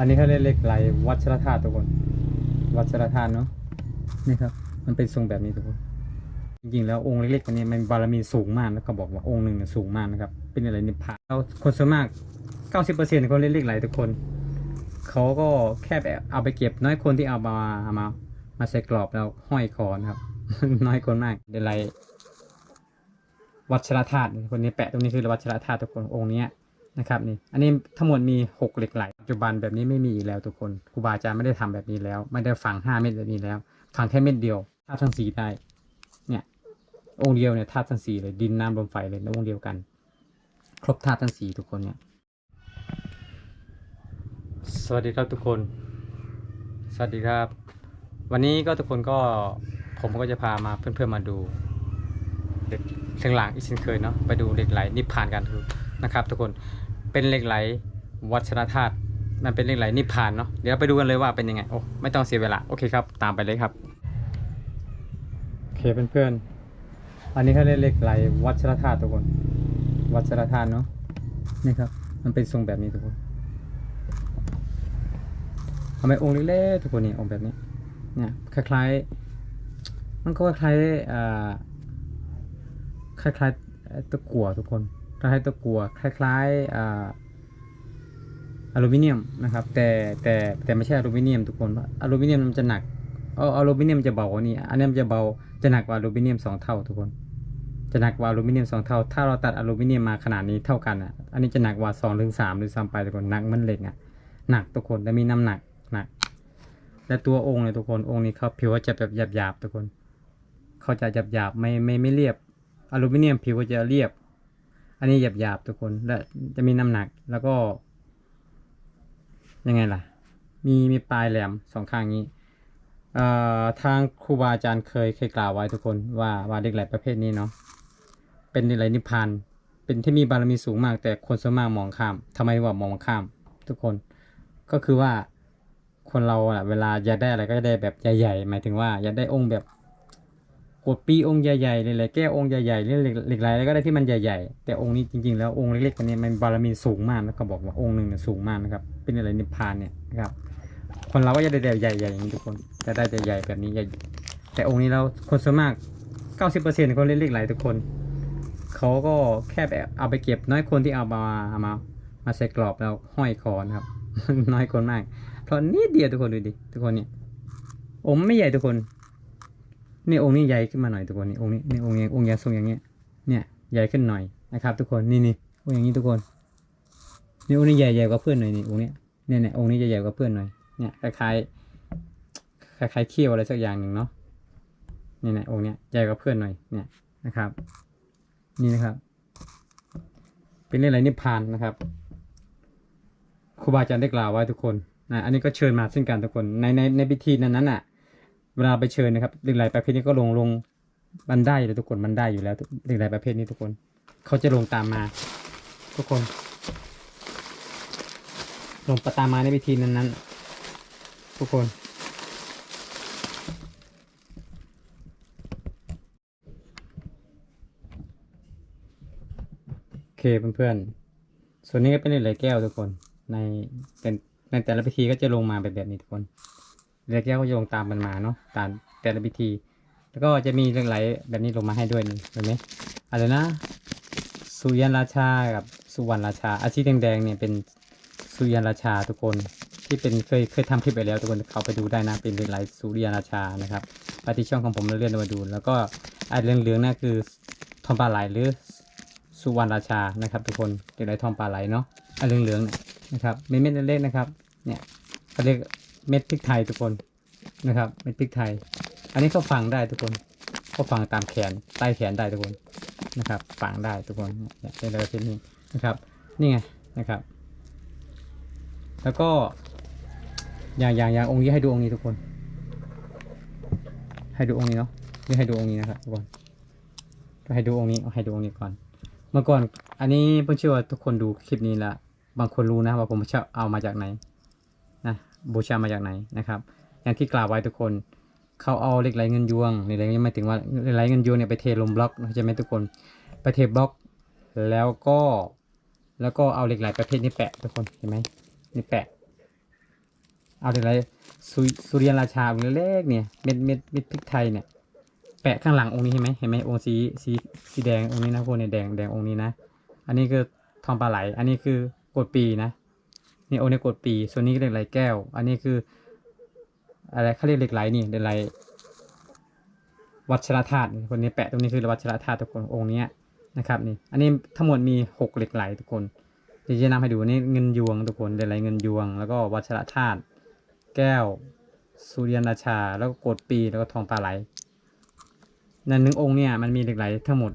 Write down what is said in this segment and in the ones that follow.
อันนี้เขาเรียกเหล็กไหลวัชรธาตุทุกคน วัชรธาตุเนาะนี่ครับ มันเป็นทรงแบบนี้ทุกคนจริงๆแล้วองค์เล็กๆอันนี้มันบารมีสูงมากแล้วเขาบอกว่าองค์หนึ่งเนี่ยสูงมากนะครับเป็นอะไรนิพพานแล้วคนส่วนมาก 90%คนเล่นเล็กไหลทุกคนเขาก็แค่แบบเอาไปเก็บน้อยคนที่เอามาเอามามาใส่กรอบแล้วห้อยคอนะครับ น้อยคนมากเดลไลวัชรธาตุคนนี้แปะตรงนี้คือวัชรธาตุทุกคนองค์เนี้ย นะครับนี่อันนี้ทั้งหมดมีหกเหล็กไหลปัจจุบันแบบนี้ไม่มีอีกแล้วทุกคนครูบาอาจารย์ไม่ได้ทำแบบนี้แล้ว ไม่ได้ฝังห้าเม็ดแบบนี้แล้วฝังแค่เม็ดเดียวธาตุทั้งสีได้เนี่ยองค์เดียวเนี่ยธาตุทั้งสีเลยดินน้ำลมไฟเลยองค์เดียวกัน ครบธาตุทั้งสีทุกคนเนี่ยสวัสดีครับทุกคน สวัสดีครับ วันนี้ก็ทุกคนก็ผมก็จะพามาเพื่อนๆมาดูเหล็กเครื่องรางอีกเช่นเคยเนาะไปดูเหล็กไหลนิพพานกันทุกนะครับทุกคน เป็นเหล็กไหลวัชรธาตุมันเป็นเหล็กไหลนิพพานเนาะเดี๋ยวเราไปดูกันเลยว่าเป็นยังไงโอ้ไม่ต้องเสียเวลาโอเคครับ ตามไปเลยครับโอเคเพื่อนๆอันนี้เขาเรียกเหล็กไหลวัชรธาตุทุกคน วัชรธาตุเนาะนี่ครับ มันเป็นทรงแบบนี้ทุกคนทำไมองค์เล็กๆทุกคนนี่องค์แบบนี้เนี่ยคล้ายๆมันก็คล้ายๆอ่าคล้ายๆตะกั่วทุกคน คล้ายๆตะกั่วคล้ายๆอ่าอลูมิเนียมนะครับ แต่แต่แต่ไม่ใช่อลูมิเนียมทุกคนเพราะอลูมิเนียมมันจะหนักออลูมิเนียมจะเบากว่านี้อันนี้มันจะเบาจะหนักกว่าอลูมิเนียมสองเท่าทุกคน จะหนักกว่าอลูมิเนียมสองเท่า ถ้าเราตัดอลูมิเนียมมาขนาดนี้เท่ากันอะ อันนี้จะหนักกว่าสองถึงสามหรือซ้ำไปทุกคนหนักเหมันเหล็กอะหนักทุกคนแต่มีน้ำหนักหนักและตัวองค์เนี่ยทุกคนองค์นี้เขาผิวจะแบบหยาบๆทุกคนเขาจะหยาบๆไม่ไม่ไม่เรียบอลูมิเนียมผิวจะเรียบ อันนี้หยาบๆทุกคนและจะมีน้ำหนักแล้วก็ ยังไงล่ะ มีมีปลายแหลมสองข้างนี้ทางครูบาอาจารย์เคยเคยกล่าวไว้ทุกคนว่าว่าเด็กหลประเภทนี้เนาะเป็นเด็กไหลนิพพานเป็นที่มีบารมีสูงมาก แต่คนส่วนมากมองข้ามทำไมว่ามองข้าม ทุกคน ก็คือว่าคนเราอะเวลาอยากได้อะไรก็จะได้แบบใหญ่ๆหมายถึงว่าอยากได้องค์แบบ กดปีองค์ใหญ่ๆเลยแก้วองค์ใหญ่ๆเรื่องเหล็กไหลแล้วก็ได้ที่มันใหญ่ๆ แต่องค์นี้จริงๆ แล้วองค์เล็กๆอันนี้มันบารมีสูงมากนะเขาบอกว่าองค์หนึ่งเนี่ยสูงมากนะครับ เป็นอะไรนิพพานเนี่ยนะครับคนเราก็จะได้แบบใหญ่ๆอย่างนี้ทุกคนจะได้ใหญ่ๆแบบนี้ใหญ่แต่องค์นี้เราคนส่วนมาก 90%คนเล่นเหล็กไหลทุกคนเขาก็แค่แบบเอาไปเก็บน้อยคนที่เอามาเอามา มาใส่กรอบแล้วห้อยคอนะครับ น้อยคนมากเพราะนิดเดียวทุกคนดูดิทุกคนเนี่ยองค์ไม่ใหญ่ทุกคน นี่องค์นี้ใหญ่ขึ้นมาหน่อยทุกคนนี่องค์นี้นี่องค์นี้องค์ใหญ่ทรงอย่างเงี้ย เนี่ยใหญ่ขึ้นหน่อยนะครับ ทุกคนนี่นี่องค์อย่างนี้ทุกคนนี่องค์นี้ใหญ่ใหญ่กว่าเพื่อนหน่อยนี่องค์เนี้ยเนี่ยเนี่ยองค์นี้จะใหญ่กว่าเพื่อนหน่อยเนี่ยคล้ายๆคล้ายเขี้ยวอะไรสักอย่างหนึ่งเนาะเนี่ยเนี่ยองค์เนี้ยใหญ่กว่าเพื่อนหน่อยเนี่ยนะครับ นี่นะครับ เป็นเรื่องอะไรนิพพานนะครับครูบาอาจารย์ได้กล่าวไว้ทุกคนนะอันนี้ก็เชิญมาเช่นกันทุกคนในในในพิธีนั้นนั้นอะ เวลาไปเชิญนะครับเรื่องหลายประเภทนี้ก็ลงลงบันไดเลยทุกคนบันได้อยู่แล้วเรื่องหลายประเภทนี้ทุกคนเขาจะลงตามมา ทุกคน ลงประตามมาในพิธีนั้นนั้นทุกคนโอเคเพื่อนๆส่วนนี้ก็เป็นเหล็กแก้วทุกคนในเป็นในแต่ละพิธีก็จะลงมาแบบแบบนี้ทุกคน เหล็กแก้วก็จะลงตามมันมาเนาะตามแต่ละพิธี แล้วก็จะมีเหล็กไหลแบบนี้ลงมาให้ด้วยนี่เห็นไหมอะไรนะสุยันราชากับสุวรรณราชา อาชีพแดงๆเนี่ยเป็นสุยันราชาทุกคนที่เป็นเคยเคยทำคลิปไปแล้วทุกคนเขาไปดูได้นะเป็นเหล็กไหลสุริยันราชานะครับไปที่ช่องของผมเลื่อนมาดู แล้วก็ไอ้เหลืองๆนั่นคือทองปลาไหลหรือสุวรรณราชานะครับทุกคนเด็กไรทองปลาไหลเนาะอันเหลืองๆเนี่ยนะครับเม็ดเม็ดเล็กๆนะครับเนี่ยเขาเรียก เม็ดพริกไทยทุกคนนะครับ เม็ดพริกไทย อันนี้ก็ฝังได้ทุกคน ก็ฝังตามแขนใต้แขนได้ทุกคนนะครับฝังได้ทุกคนเนี่ยเป็นอะไรเช่นนี้นะครับ นี่ไงนะครับ แล้วก็อย่างอย่างอย่างองค์นี้ให้ดูองค์นี้ทุกคน ให้ดูองค์นี้เนาะนี่ให้ดูองค์นี้นะครับทุกคนให้ดูองค์นี้ให้ดูองค์นี้ก่อน เมื่อก่อน อันนี้ผมเชื่อว่าทุกคนดูคลิปนี้ละบางคนรู้นะว่าผมจะเอามาจากไหน บูชามาจากไหนนะครับ อย่างที่กล่าวไว้ทุกคนเขาเอาเหล็กไหลเงินยวงเหล็กไหลเงินหมายถึงว่าเหล็กไหลเงินยวงเนี่ยไปเทลงบล็อกใช่ไหมทุกคน ไปเทบล็อกแล้วก็แล้วก็เอาเหล็กไหลประเภทนี้แปะทุกคนเห็นไหมนี่แปะ เอาอะไรสุสุริยันราชาองค์เล็กเนี่ยเม็ดเม็ดเม็ดพริกไทยเนี่ยแปะข้างหลังองค์นี้เห็นไหมเห็นไหมองค์สีสีสีแดงองค์นี้นะพวกเนี่ยแดงแดงองค์นี้นะ อันนี้คือทองปลาไหล อันนี้คือกดปีนะ นี่องค์นี้กดปีส่วนนี้เหล็กไหลแก้ว อันนี้คือ อะไรเขาเรียกเหล็กไหลนี่เหล็กไหลวัชรธาตุคนนี้แปะตรงนี้คือวัชรธาตุทุกคนองค์นี้นะครับนี่อันนี้ทั้งหมดมีหกเหล็กไหลทุกคนเดี๋ยวจะนำให้ดูนี่เงินยวงทุกคนเหล็กไหลเงินยวง แล้วก็วัชรธาตุแก้วสุริยันราชา แล้วก็กดปีแล้วก็ทองปลาไหลในหนึ่งองค์เนี่ยมันมีเหล็กไหลทั้งหมด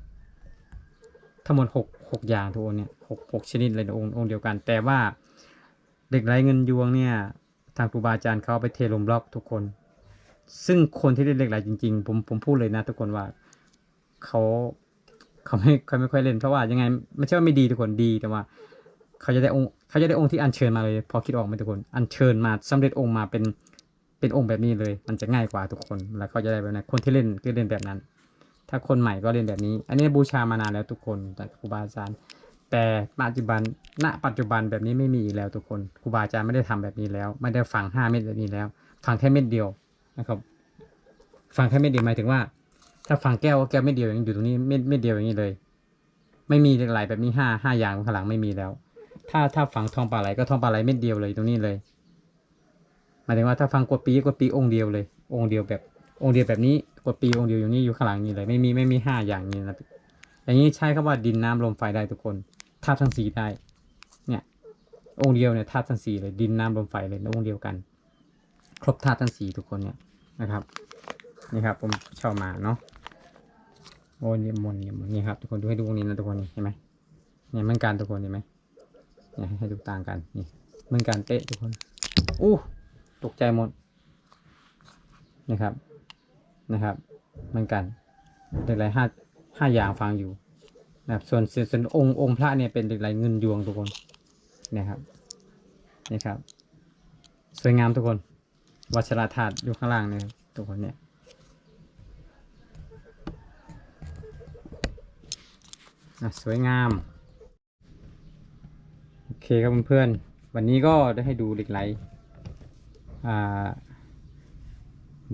ทั้งหมดหกหกอย่างทุกองค์เนี่ยหกหกชนิดเลยในองค์องค์เดียวกัน แต่ว่า เหล็กไหลเงินยวงเนี่ยทางครูบาอาจารย์เขาไปเทลงบล็อกทุกคน ซึ่งคนที่เล่นเหล็กไหลจริง ๆ ผมผมพูดเลยนะทุกคนว่าเขาเขาไม่เขาไม่ค่อยเล่นเพราะว่ายังไงไม่ใช่ว่าไม่ดีทุกคนดีแต่ว่าเขาจะได้องค์เขาจะได้องค์ที่อัญเชิญมาเลย พอคิดออกไหมทุกคน อัญเชิญมาสำเร็จองค์มาเป็นเป็นองค์แบบนี้เลย มันจะง่ายกว่าทุกคน แล้วเขาจะได้แบบนั้นคนที่เล่นก็เล่นแบบนั้น ถ้าคนใหม่ก็เล่นแบบนี้ อันนี้บูชามานานแล้วทุกคนจากครูบาอาจารย์ แต่ปัจจุบัน ณ ปัจจุบันแบบนี้ไม่มีอีกแล้วทุกคนครูบาอาจารย์ไม่ได้ทำแบบนี้แล้ว ไม่ได้ฝังห้าเม็ดแบบนี้แล้ว ฝังแค่เม็ดเดียวนะครับ ฝังแค่เม็ดเดียวหมายถึงว่า ถ้าฝังแก้วก็แก้วเม็ดเดียวอย่างอยู่ตรงนี้เม็ดเม็ดเดียวอย่างนี้เลย ไม่มีหล็กไหลแบบนี้ห้าห้าอย่างข้างหลังไม่มีแล้ว ถ้าถ้าฝังทองปลาไหลก็ทองปลาไหลเม็ดเดียวเลยตรงนี้เลยหมายถึงว่าถ้าฟังกดปีกดปีองค์เดียวเลย องค์เดียวแบบ องค์เดียวแบบนี้กดปีองค์เดียวอยู่นี่อยู่ข้างหลังนี่เลยไม่มีไม่มีห้าอย่างนี้นะอย่างนี้ใช้คำว่าดินน้ำลมไฟได้ทุกคน ธาตุทั้งสี่ได้ เนี่ย องค์เดียวเนี่ยธาตุทั้งสี่เลยดินน้ำลมไฟเลยในองค์เดียวกัน ครบธาตุทั้งสี่ทุกคนเนี่ยนะครับนี่ครับผมชอบมาเนาะโอ้ยนี่มนต์นี่มนนี่ครับทุกคนดูให้ดูตรงนี้นะทุกคนนี่เห็นไหมเนี่ยเหมือนกันทุกคนเห็นไหมเนี่ยให้ดูต่างกันนี่เหมือนกันเป๊ะทุกคนอู้ตกใจหมดนะครับนะครับเหมือนกันเหล็กไหลห้าห้าอย่างฟังอยู่ นะครับส่วนส่วนวนองค์องค์พระเนี่ยเป็นเหล็กไหลเงินยวงทุกคนเนี่ยครับนี่ครับ สวยงามทุกคน วัชราธาตุอยู่ข้างล่างเนี่ยทุกคนเนี่ยอะสวยงาม โอเคครับเพื่อนๆวันนี้ก็ได้ให้ดูเหล็กไหล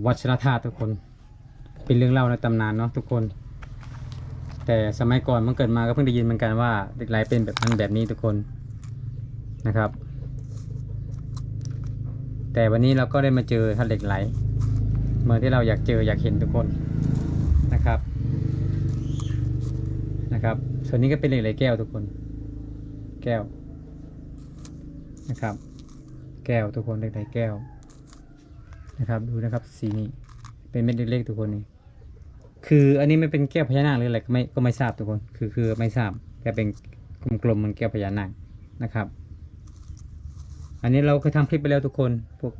วัชรธาตุทุกคน เป็นเรื่องเล่าในตำนานเนาะทุกคน แต่สมัยก่อนมันเกิดมาก็เพิ่งได้ยินเหมือนกันว่าเหล็กไหลเป็นแบบนั้นแบบนี้ทุกคนนะครับ แต่วันนี้เราก็ได้มาเจอท่านเหล็กไหลเหมือนที่เราอยากเจออยากเห็นทุกคนนะครับนะครับ ส่วนนี้ก็เป็นเหล็กไหลแก้วทุกคน แก้วนะครับ แก้วทุกคนเหล็กไหลแก้วนะครับ ดูนะครับสีนี้เป็นเม็ดเล็กๆทุกคนนี่ คืออันนี้ไม่เป็นแก้วพญานาคหรืออะไรก็ไม่ก็ไม่ทราบทุกคน คือคือไม่ทราบแค่เป็นกลมๆมันแก้วพญานาคนะครับ อันนี้เราเคยทำคลิปไปแล้วทุกคนพวก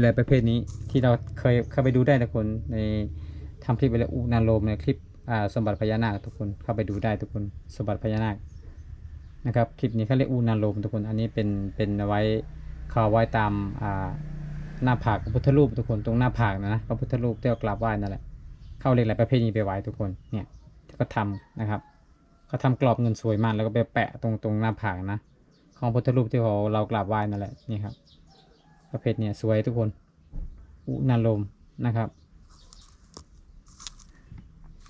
หล็กประเภทนี้ที่เราเคยเข้าไปดูได้ทุกคนในทำคลิปไปแล้วอุนาโลมในคลิปอ่าสมบัติพญานาคทุกคนเข้าไปดูได้ทุกคนสมบัติพญานาคนะครับคลิปนี้เขาเรียกอูนาโลมทุกคนอันนี้เป็นเป็นไว้เขาไว้ตามอ่าหน้าผากพระพุทธรูปทุกคนตรงหน้าผากนะนะพระพุทธรูปที่เรากราบไหว้นั่นแหละ เข้าเรียกอะไรประเภทนี้ไปไว้ทุกคนเนี่ยที่เขาทำนะครับเขาทำกรอบเงินสวยมากแล้วก็ไปแปะตรงตรงหน้าผากนะ ของพุทธรูปที่เราเรากราบไหว้นั่นแหละนี่ครับ ประเภทเนี่ยสวยทุกคน อุนาโลมนะครับ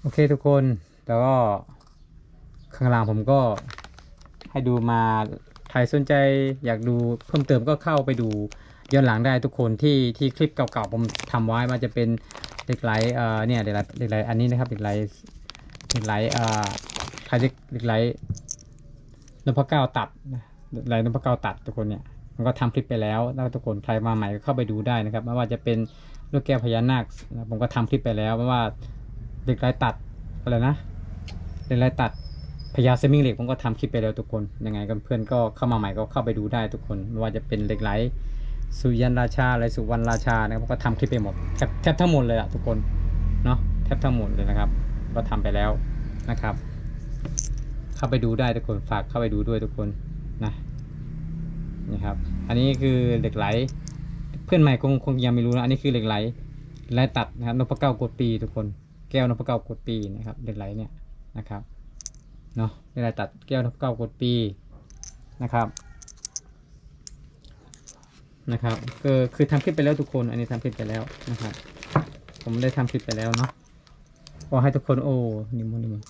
โอเคทุกคนแล้วก็ข้างล่างผมก็ให้ดูมาใครสนใจอยากดูเพิ่มเติมก็เข้าไปดูย้อนหลังได้ทุกคนที่ที่คลิปเก่าๆผมทำไว้มันจะเป็น เหล็กไหลเอ่อเนี่ยเหล็กไหลเหล็กไหลอันนี้นะครับเหล็กไหลเหล็กไหลเอ่อใครจะเหล็กไหลนพเก้าตัดเหล็กไหลนพเก้าตัดทุกคนเนี่ยมันก็ทำคลิปไปแล้วแล้วทุกคนใครมาใหม่ก็เข้าไปดูได้นะครับไม่ว่าจะเป็นลูกแก้วพญานาคผมก็ทำคลิปไปแล้วไม่ว่าเหล็กไหลตัดอะไรนะเหล็กไหลตัดพญาเซมิงเหล็กผมก็ทำคลิปไปแล้วทุกคนยังไงก็เพื่อนก็เข้ามาใหม่ก็เข้าไปดูได้ทุกคนไม่ว่าจะเป็นเหล็กไหล สุยันราชาอะไรสุวรรณราชานะครับก็ทำคลิปไปหมดแทบแทบทั้งหมดเลยอะทุกคนเนาะแทบทั้งหมดเลยนะครับ ก็ทำไปแล้วนะครับ เข้าไปดูได้ทุกคนฝากเข้าไปดูด้วยทุกคนนะนี่ครับ อันนี้คือเหล็กไหล เพื่อนใหม่คงคงยังไม่รู้นะอันนี้คือเหล็กไหลล็กไหลตัดนะครับนพเก้ากดปีทุกคน แก้วนพเก้ากดปีนะครับเหล็กไหลเนี่ยนะครับเนาะเหล็กไหลตัดแก้วนพเก้ากดปีนะครับ นะครับก็คือทำคลิปไปแล้วทุกคน อันนี้ทำคลิปไปแล้วนะครับ ผมได้ทำคลิปไปแล้วเนาะขอให้ทุกคนโอ้นิมนต์นิมนต์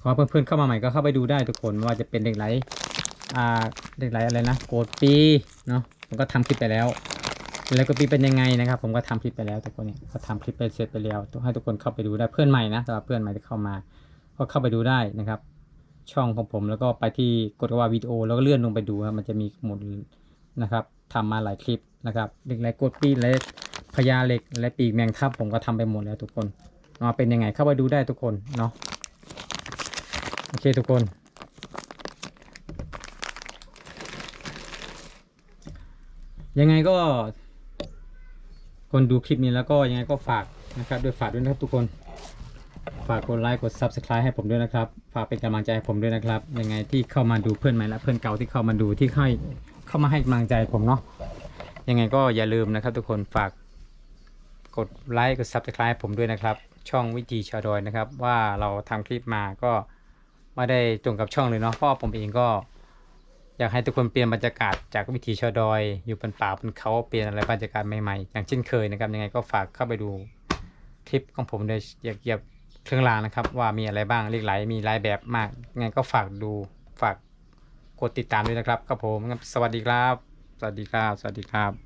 ขอให้เพื่อนๆเข้ามาใหม่ก็เข้าไปดูได้ทุกคนไม่ว่าจะเป็นเด็กไหลอ่าเด็กไหลอะไรนะโกดปีเนาะผมก็ทำคลิปไปแล้ว แล้วก็ปีเป็นยังไงนะครับ ผมก็ทำคลิปไปแล้วทุกคนเนี่ยก็ทำคลิปไปเสร็จไปแล้วต้องให้ทุกคนเข้าไปดูได้เพื่อนใหม่นะสำหรับเพื่อนใหม่ที่เข้ามา ก็เข้าไปดูได้นะครับ ช่องของผมแล้วก็ไปที่กดว่าวิดีโอแล้วก็เลื่อนลงไปดูครับมันจะมีหมดนะครับ ทำมาหลายคลิปนะครับเด็กไหลกดปีและพญาเหล็กและปีกแมงทับผมก็ทำไปหมดแล้วทุกคนเนาะเป็นยังไงเข้าไปดูได้ทุกคนเนาะโอเคทุกคนยังไงก็ คนดูคลิปนี้แล้วก็ยังไงก็ฝากนะครับด้วยฝากด้วยนะครับทุกคน ฝากกดไลค์กด subscribe ให้ผมด้วยนะครับ ฝากเป็นกำลังใจให้ผมด้วยนะครับ ยังไงที่เข้ามาดูเพื่อนใหม่และเพื่อนเก่าที่เข้ามาดูที่ให้ามาให้กำลังใจผมเนาะยังไงก็อย่าลืมนะครับ ทุกคนฝากกดไลค์กด subscribe ผมด้วยนะครับ ช่องวิจีชาวดอยนะครับ ว่าเราทำคลิปมาก็ไม่ได้ตรงกับช่องเลยเนาะเพราะว่าผมเองก็ อยากให้ทุกคนเปลี่ยนบรรยากาศจากวิถีชาวดอย อยู่บนป่าบนเขาเปลี่ยนอะไรบรรยากาศใหม่ๆอย่างเช่นเคยนะครับ ยังไงก็ฝากเข้าไปดูคลิปของผมโดยเกี่ยวกับเครื่องรางนะครับ ว่ามีอะไรบ้างเรียกไหลมีหลายแบบมากยังไงก็ฝากดูฝาก กดติดตามด้วยนะครับครับผมสวัสดีครับ สวัสดีครับ สวัสดีครับ